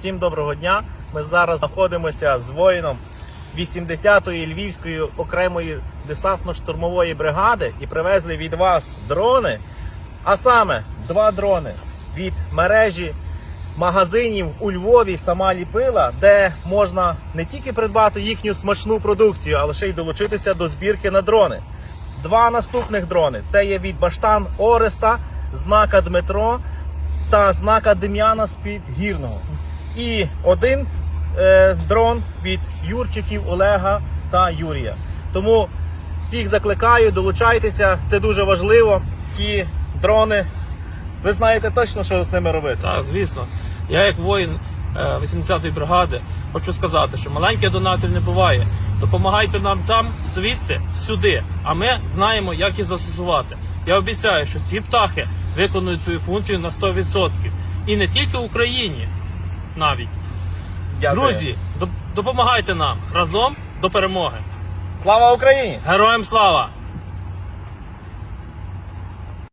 Всім доброго дня. Ми зараз знаходимося з воїном 80-ї Львівської окремої десантно-штурмової бригади і привезли від вас дрони. А саме два дрони від мережі магазинів у Львові сама ліпила, де можна не тільки придбати їхню смачну продукцію, але ще й долучитися до збірки на дрони. Два наступних дрони це є від Баштан Ореста, знака Дмитро та знака Дем'яна з-під гірного. І один е, дрон від Юрчиків Олега та Юрія. Тому всіх закликаю, долучайтеся, це дуже важливо. Ті дрони, ви знаєте точно, що з ними робити. Так, звісно. Я як воїн е, 80-ї бригади хочу сказати, що маленьких донатів не буває. Допомагайте нам там, звідти, сюди. А ми знаємо, як їх застосувати. Я обіцяю, що ці птахи виконують свою функцію на 100%. І не тільки в Україні навіть. Дякую. Друзі, доп- допомагайте нам разом до перемоги. слава Україні! Героям слава!